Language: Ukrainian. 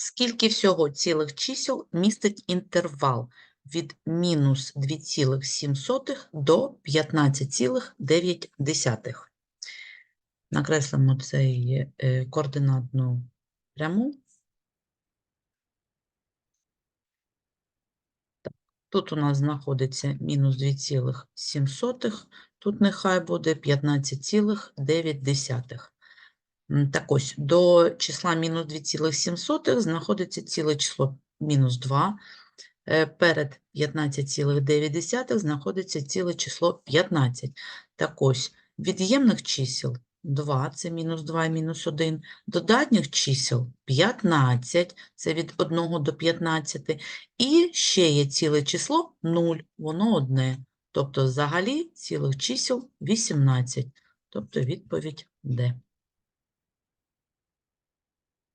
Скільки всього цілих чисел містить інтервал від мінус 2,7 до 15,9? Накреслимо цей е, координатну пряму. Тут у нас знаходиться мінус 2,7, тут нехай буде 15,9. Так ось, до числа мінус 2,7 знаходиться ціле число мінус 2. Е, Перед 15,9 знаходиться ціле число 15. Так ось, від'ємних чисел 2, це мінус 2 і мінус 1. Додатніх чисел 15, це від 1 до 15. І ще є ціле число 0, воно одне. Тобто взагалі цілих чисел 18. Тобто відповідь Д.